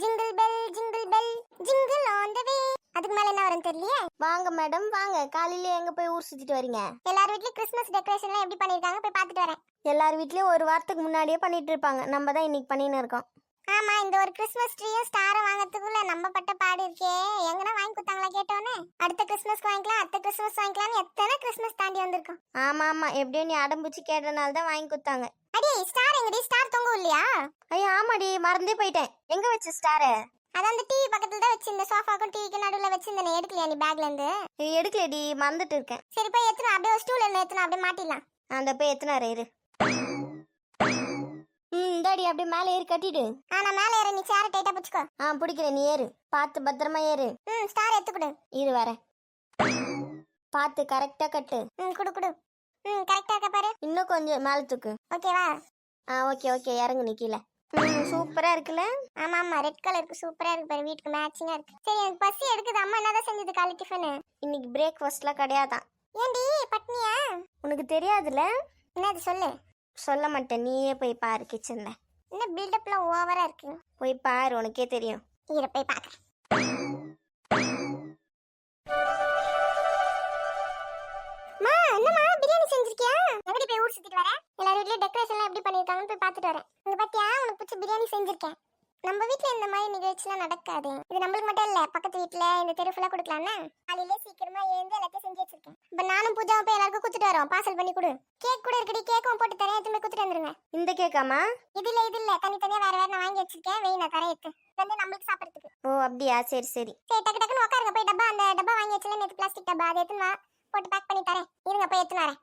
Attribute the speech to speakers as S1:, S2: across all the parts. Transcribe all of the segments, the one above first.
S1: Jingle bell jingle bell jingle all the way அதுக்கு மேல என்ன வரும் தெரியலையே?
S2: வாங்க மேடம் வாங்க. காலையில எங்க போய் ஊர் சுத்திட்டு வரீங்க?
S1: எல்லார் வீட்லயும் கிறிஸ்மஸ் டெக்கரேஷன்லாம் எப்படி பண்ணிருக்காங்க? போய் பார்த்துட்டு வரேன்.
S2: எல்லார் வீட்லயும் ஒரு வாரத்துக்கு முன்னாடியே பண்ணிட்டு இருப்பாங்க. நம்ம தான் இன்னைக்கு பண்ணின்னு இருக்கோம்.
S1: ஆமா இந்த ஒரு கிறிஸ்மஸ் ட்ரீயும் ஸ்டாரும் வாங்கறதுக்குள்ள நம்ம பட்ட பாடு இருக்கே. எங்கனா வாங்கி கொடுத்தாங்களா கேட்டோன்னே அடுத்த கிறிஸ்மஸ்க்கு வாங்கிக்கலாம் அடுத்த கிறிஸ்மஸ் வாங்கிக்கலாம்னு எத்தனை கிறிஸ்மஸ் தாண்டி வந்திருக்கோம்.
S2: ஆமா ஆமா. எப்படியோ நீ அடம்புச்சு கேட்டனால தான் வாங்கி கொடுத்தாங்க.
S1: அடி ஸ்டார் எங்கடி? ஸ்டார் தொங்கும் இல்லையா?
S2: ஐயோ ஆமாடி. மறந்தே போயிட்டேன். எங்க வச்ச ஸ்டாரு
S1: அதான் அந்த டிவி பக்கத்துல தான் வச்சு இந்த சோஃபாக்கும் டிவிக்கு நடுவுல வச்சிருந்தேன். எடுக்கலையா நீ பேக்ல இருந்து?
S2: எடுக்கலடி மறந்துட்டு இருக்கேன்.
S1: சரி போய் எத்தனை அப்படியே ஒரு ஸ்டூல் என்ன எத்தனை அப்படியே மாட்டிடலாம்.
S2: அந்த போய் எத்தனை இரு. இந்தாடி அப்படியே மேலே ஏறி கட்டிடு.
S1: ஆ நான் மேலே ஏற நீ சேர டைட்டா பிடிச்சிக்கோ.
S2: ஆ பிடிக்கிறேன். நீ ஏறு. பார்த்து பத்திரமா ஏறு.
S1: ம் ஸ்டார் எடுத்துக்கொடு
S2: இரு வரேன் பார்த்து கரெக்டா கட்டு.
S1: ம் குடு குடு. ம் கரெக்டா இருக்க பாரு.
S2: இன்னும் கொஞ்சம் மேலே தூக்கு.
S1: ஓகேவா
S2: ஆ ஓகே ஓகே இறங்கு நீ கீழே. ம் சூப்பரா இருக்குல்ல?
S1: ஆமா ஆமா. ரெட் கலருக்கு சூப்பரா இருக்கு பாரு. வீட்டுக்கு மேட்சிங்கா இருக்கு. சரி எனக்கு பசி எடுக்குது. அம்மா என்னதான் செஞ்சது காலை டிஃபனு
S2: இன்னைக்கு பிரேக்ஃபாஸ்ட்லாம் கிடையாதான்.
S1: ஏண்டி பட்னியா?
S2: உனக்கு தெரியாதுல்ல?
S1: என்னது? சொல்லு.
S2: சொல்ல மாட்டேன். நீயே போய் பாரு கிச்சன்ல
S1: என்ன பில்டப்லாம் ஓவரா இருக்கு.
S2: போய் பாரு உனக்கே தெரியும்.
S1: இரு போய் பார்க்கறேன் மா என்னம்மா பிரியாணி செஞ்சிருக்கியா? எங்கடி போய் ஊர் சுத்திட்டு வர? எல்லார் வீட்லயும் டெக்கரேஷன்லாம் எப்படி பண்ணிருக்காங்கன்னு போய் பார்த்துட்டு வரேன். இங்க பாத்தியா உனக்கு பிடிச்ச பிரியாணி செஞ்சிருக்கேன். நம்ம வீட்ல இந்த மாதிரி நிகழ்ச்சிலாம் நடக்காது. இது நம்மளுக்கு மட்டும் இல்ல பக்கத்து வீட்ல இந்த தெரு ஃபுல்லா கொடுக்கலாம்னா காலையில சீக்கிரமா எழுந்து எல்லாத்தையும் செஞ்சு வச்சிருக்கேன். இப்ப நானும் பூஜாவும் போய் எல்லாருக்கும் குத்துட்டு வரோம். பார்சல் பண்ணி கொடு. கேக் கூட இருக்குடி கேக்கும் போட்டு தரேன். எத்தனை வந்துருங்க
S2: இந்த கேக்காமா
S1: இது இல்ல இது இல்ல தனித்தனியா வேற வேற நான் வாங்கி வச்சிருக்கேன். வெய் நான் தரேன் எடுத்து வந்து நம்மளுக்கு சாப்பிடுறதுக்கு.
S2: ஓ அப்படியா? சரி சரி.
S1: சரி டக்கு டக்குன்னு உட்காருங்க போய் டப்பா அந்த டப்பா வாங்கி வச்சல நேத்து பிளாஸ்டிக் டப்பா. அதை எடுத்துன்னு வா. போட்டு பேக் பண்ணி தரேன். இருங்க போய் எடுத்துன்னு வரேன்.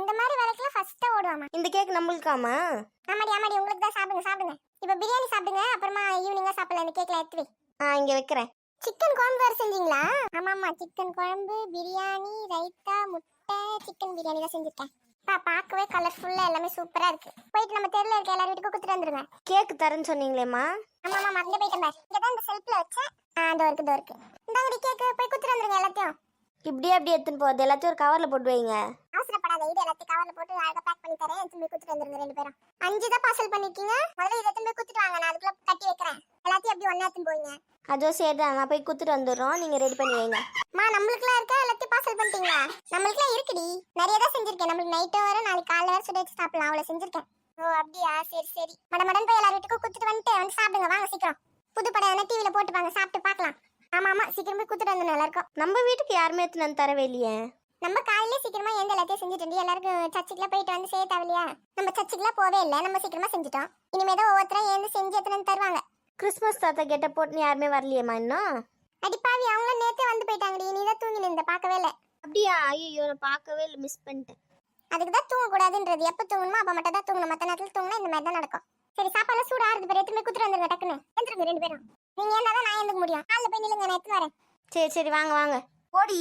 S1: இந்த மாதிரி வேலைக்கெல்லாம் ஃபர்ஸ்டா ஓடுவாமா
S2: இந்த கேக் நம்மளுக்காமா
S1: ஆமாடி ஆமாடி. உங்களுக்கு தான் சாப்பிடுங்க சாப்பிடுங்க. இப்போ பிரியாணி சாப்பிடுங்க. அப்புறமா ஈவினிங்கா சாப்பிடலாம். இந்த கேக்ல எடுத்து வை.
S2: ஆ இங்க வைக்கிறேன்.
S1: சிக்கன் குழம்பு வேற செஞ்சீங்களா? ஆமா ஆமா சிக்கன் குழம்பு பிரியாணி ரைத்தா முட்டை சிக்கன் பிரியாணி தான் செஞ்சிருக்கேன். பா பார்க்கவே கலர்ஃபுல்லா எல்லாமே சூப்பரா இருக்கு. போயிட்டு நம்ம தெருல இருக்க எல்லார் வீட்டுக்கும் கொடுத்துட்டு வந்துருங்க.
S2: கேக் தரேன்னு சொன்னீங்களேம்மா.
S1: ஆமா ஆமா மறந்து போயிட்டேன் பாரு. இங்க தான் இந்த செல்ஃப்ல வச்சேன். ஆ அதோ இருக்கு இதோ இருக்கு. இந்தாங்கடி கேக்கு போய் கொடுத்துட்டு வந்துருங்க எல்லாத்தையும்.
S2: இப்படியே அப்படி எடுத்துன்னு போகுது எல்லாத்தையும் ஒரு கவர்ல போட்டு வைங்க.
S1: அவசரப்படாத இது எல்லாத்தையும் கவர்ல போட்டு அழகா பேக் பண்ணி தரேன். எடுத்து போய் கொடுத்துட்டு வந்துருங்க ரெண்டு பேரும். அஞ்சு தான் பார்சல் பண்ணிருக்கீங்க. முதல்ல இதை எடுத்து போய் கொடுத்துட்டு வாங்க. நான் அதுக்குள்ள கட்டி வைக்கிறேன். எல்லாத்தையும் அப்படி ஒண்ணா எடுத்து போவீங்க?
S2: அதோ சரி தான் நான் போய் குத்துட்டு வந்துடுறோம். நீங்க ரெடி பண்ணி வைங்க.
S1: மா நம்மளுக்குலாம் இருக்கா? எல்லாத்தையும் பார்சல் பண்ணிட்டீங்களா? நம்மளுக்குலாம் இருக்குடி. நிறைய தான் செஞ்சிருக்கேன். நம்மளுக்கு நைட்டும் வர நாளைக்கு காலைல வர சுட வச்சு சாப்பிடலாம். அவ்வளோ செஞ்சிருக்கேன். ஓ அப்படியா? சரி சரி. மட மடன் போய் எல்லார் வீட்டுக்கும் குத்துட்டு வந்துட்டு வந்து சாப்பிடுங்க. வாங்க சீக்கிரம். புது படம் எதனா டிவியில் போட்டு வாங்க சாப்பிட்டு பார்க்கலாம். ஆமா ஆமா. சீக்கிரம் போய் குத்துட்டு வந்து நல்லா இருக்கும்
S2: நம்ம வீட்டுக்கு யாருமே எடுத்துன்னு வந்து தரவே இல்லையே.
S1: நம்ம காலையில சீக்கிரமா எந்த எல்லாத்தையும் செஞ்சுட்டு எல்லாருக்கும் சர்ச்சுக்குலாம் போயிட்டு வந்து செய்ய தேவையில்லையா? நம்ம சர்ச்சுக்குலாம் போவே இல்லை. நம்ம சீக்கிரமா செஞ்சுட்டோம். இனிமே தான் ஒவ்வொருத்தரும் ஏந்து செஞ்சு எத்தனை தருவாங்க.
S2: கிறிஸ்மஸ் தாத்தா கெட்ட போட்டுன்னு யாருமே வரலையேம்மா இன்னும்?
S1: அடிப்பாவி அவங்களும் நேத்தே வந்து போயிட்டாங்கடி. நீ தான் தூங்கி நின்ற பார்க்கவே இல்லை.
S2: அப்படியா? ஐயோ நான் பார்க்கவே இல்லை மிஸ் பண்ணிட்டேன்.
S1: அதுக்கு தான் தூங்கக்கூடாதுன்றது. எப்போ தூங்கணுமோ அப்போ மட்டும் தான் தூங்கணும். மற்ற நேரத்தில் தூங்கினா இந்த மாதிரி தான் நடக்கும். சரி சாப்பாடுலாம் சூடாக இருக்குது பேர். எத்தனை குத்துட்டு வந்துருங்க டக்குன்னு. எந்திருங்க ரெண்டு பேரும். நீங்க ஏன்னா தான் நான் எழுந்துக்க முடியும்? காலைல போய் நில்லுங்க நான் எடுத்து வரேன்.
S2: சரி சரி வாங்க வாங்க. ஓடி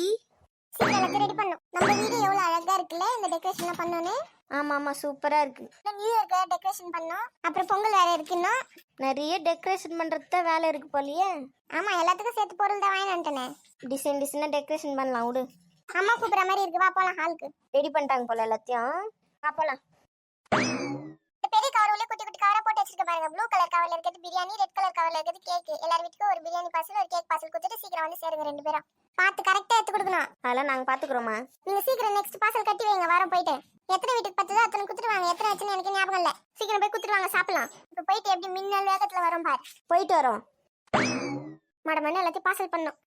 S1: சீக்கிரம் எல்லாத்தையும் ரெடி பண்ணும் நம்ம வீடு எவ்வளோ அழகா இருக்குல்ல இந்த டெக்கரேஷன்லாம் பண்ணோன்னு?
S2: ஆமா ஆமா சூப்பரா இருக்கு.
S1: நியூ இயர்க்கு டெக்கரேஷன் பண்ணோம். அப்புறம் பொங்கல் வேற இருக்கு இன்னும்.
S2: நிறைய டெக்கரேஷன் பண்றது தான் வேலை இருக்கு போலயே.
S1: ஆமா எல்லாத்துக்கும் சேர்த்து பொருள் தான் வாங்கி வந்துட்டேனே.
S2: டிசைன் டிசைனா டெக்கரேஷன் பண்ணலாம் விடு.
S1: அம்மா கூப்பிடுற மாதிரி இருக்கு. வா போலாம் ஹாலுக்கு
S2: ரெடி பண்ணிட்டாங்க போல எல்லாத்தையும். வா போலாம்.
S1: பெரிய கவர் உள்ள குட்டி குட்டி கவரா போட்டு வச்சிருக்க பாருங்க. ப்ளூ கலர் கவர்ல இருக்கிறது பிரியாணி ரெட் கலர் கவர்ல இருக்கிறது கேக் எல்லார் வீட்டுக்கும் ஒரு பிரியாணி பார்சல் ஒரு கேக் பார்சல் கொடுத்துட்டு சீக்கிரம் வந்து சேருங்க ரெண்டு பேரும். பார்த்து கரெக்டா எடுத்து கொடுக்கணும்.
S2: அதெல்லாம் நாங்க பாத்துக்கிறோமா
S1: நீங்க சீக்கிரம் நெக்ஸ்ட் பார்சல் கட்டி வைங்க. வாரம் போயிட்டு. எத்தனை வீட்டுக்கு பத்துதோ அத்தனை குத்துட்டு வாங்க எத்தனை ஆச்சுன்னு எனக்கு ஞாபகம் இல்ல. சீக்கிரம் போய் குத்துட்டு வாங்க சாப்பிடலாம். இப்போ போயிட்டு எப்படி மின்னல் வேகத்துல வரும் பாரு.
S2: போயிட்டு வரோம்.
S1: மட மண்ணு எல்லாத்தையும் பார்சல் பண்ணும்.